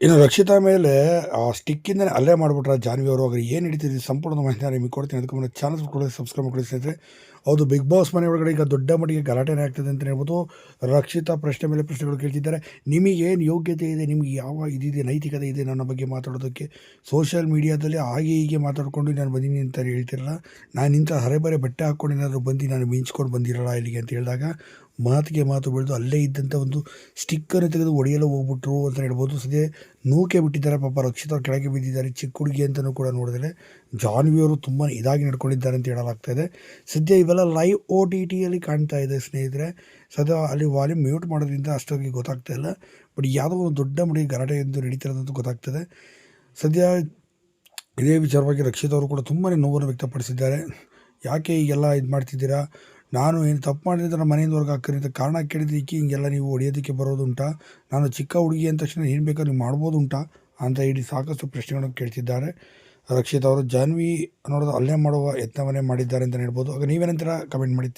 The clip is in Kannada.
ಇನ್ನು ರಕ್ಷಿತಾ ಮೇಲೆ, ಆ ಸ್ಟಿಕ್ಕಿಂದನೇ ಅಲ್ಲೇ ಮಾಡಿಬಿಟ್ರೆ ಜಾನ್ವಿ ಅವರು ಅವ್ರಿಗೆ ಏನು ನಡೀತಿದೆ? ಸಂಪೂರ್ಣ ಮಾಹಿತಿ ನಿಮಗೆ ಕೊಡ್ತೀನಿ. ಅದಕ್ಕೆ ಮುನ್ನ ಚಾನಲ್ ಕೊಡಿ ಸಬ್ಸ್ಕ್ರೈಬ್ ಮಾಡಿ ಸ್ನೇಹಿತರೆ. ಹೌದು ಬಿಗ್ ಬಾಸ್ ಮನೆ ಒಳಗಡೆ ಈಗ ದೊಡ್ಡ ಮಟ್ಟಿಗೆ ಗಲಾಟೆನೇ ಆಗ್ತದೆ ಅಂತ ಹೇಳ್ಬೋದು. ರಕ್ಷಿತಾ ಪ್ರಶ್ನೆ ಮೇಲೆ ಪ್ರಶ್ನೆಗಳು ಕೇಳ್ತಿದ್ದಾರೆ. ನಿಮಗೇನು ಯೋಗ್ಯತೆ ಇದೆ? ನಿಮಗೆ ಯಾವ ಇದಿದೆ? ನೈತಿಕತೆ ಇದೆ ನನ್ನ ಬಗ್ಗೆ ಮಾತಾಡೋದಕ್ಕೆ? ಸೋಷಿಯಲ್ ಮೀಡಿಯಾದಲ್ಲಿ ಹಾಗೆ ಹೀಗೆ ಮಾತಾಡ್ಕೊಂಡು ನಾನು ಬಂದೀನಿ ಅಂತ ಹೇಳ್ತಿರಲ್ಲ. ನಾನು ಇಂಥ ಹರೆಬರೆ ಬಟ್ಟೆ ಹಾಕ್ಕೊಂಡು ಏನಾದರೂ ಬಂದು ನಾನು ಮಿಂಚ್ಕೊಂಡು ಬಂದಿರಲ್ಲ ಇಲ್ಲಿಗೆ ಅಂತ ಹೇಳಿದಾಗ ಮಾತಿಗೆ ಮಾತು ಬೆಳೆದು ಅಲ್ಲೇ ಇದ್ದಂಥ ಒಂದು ಸ್ಟಿಕ್ಕನ್ನು ತೆಗೆದು ಒಡೆಯಲು ಹೋಗ್ಬಿಟ್ರು ಅಂತ ಹೇಳ್ಬೋದು. ಸದ್ಯ ನೂಕೆ ಬಿಟ್ಟಿದ್ದಾರೆ, ಪಾಪ ರಕ್ಷಿತ ಕೆಳಗೆ ಬಿದ್ದಿದ್ದಾರೆ ಚಿಕ್ಕ ಹುಡುಗಿ ಅಂತಲೂ ಕೂಡ ನೋಡಿದ್ರೆ ಜಾನ್ವಿ ಅವರು ತುಂಬ ಇದಾಗಿ ನಡ್ಕೊಂಡಿದ್ದಾರೆ ಅಂತ ಹೇಳಲಾಗ್ತಾ ಇದೆ. ಸದ್ಯ ಇವೆಲ್ಲ ಲೈವ್ ಓ ಟಿ ಟಿಯಲ್ಲಿ ಕಾಣ್ತಾ ಇದೆ ಸ್ನೇಹಿತರೆ. ಸದ್ಯ ಅಲ್ಲಿ ವಾಲ್ಯೂಮ್ ಮ್ಯೂಟ್ ಮಾಡೋದ್ರಿಂದ ಅಷ್ಟಾಗಿ ಗೊತ್ತಾಗ್ತಾ ಇಲ್ಲ. ಬಟ್ ಯಾವುದೋ ಒಂದು ದೊಡ್ಡ ಮಡಿಗೆ ಗಲಾಟೆ ಎಂದು ನಡೀತಿರೋದಂತೂ ಗೊತ್ತಾಗ್ತದೆ. ಸದ್ಯ ಇದೇ ವಿಚಾರವಾಗಿ ರಕ್ಷಿತ್ ಅವರು ಕೂಡ ತುಂಬಾ ನೋವನ್ನು ವ್ಯಕ್ತಪಡಿಸಿದ್ದಾರೆ. ಯಾಕೆ ಈಗೆಲ್ಲ ಇದು ಮಾಡ್ತಿದ್ದೀರಾ ನಾನು ಏನು ತಪ್ಪು ಮಾಡಿದ್ರೆ ನಮ್ಮ ಮನೆಯಿಂದ ಹೊರಗೆ ಅಂತ ಕಾರಣ ಕೇಳಿದ್ದಕ್ಕೆ ಹಿಂಗೆಲ್ಲ ನೀವು ಹೊಡೆಯೋದಕ್ಕೆ ಬರೋದುಂಟಾ ನಾನು ಚಿಕ್ಕ ಹುಡುಗಿ ಅಂದ ತಕ್ಷಣ ಏನು ಬೇಕಾದ್ರೂ ನೀವು ಮಾಡ್ಬೋದುಂಟಾ ಅಂತ ಹೇಳಿ ಸಾಕಷ್ಟು ಪ್ರಶ್ನೆಗಳನ್ನು ಕೇಳ್ತಿದ್ದಾರೆ. ರಕ್ಷಿತ್ ಅವರು, ಜಾನ್ವಿ ನೋಡೋದು ಅಲ್ಲೇ ಮಾಡುವ ಯತ್ನವನ್ನೇ ಮಾಡಿದ್ದಾರೆ ಅಂತ ಹೇಳ್ಬೋದು. ಆಗ ನೀವೇನಂತರ? ಕಮೆಂಟ್ ಮಾಡಿ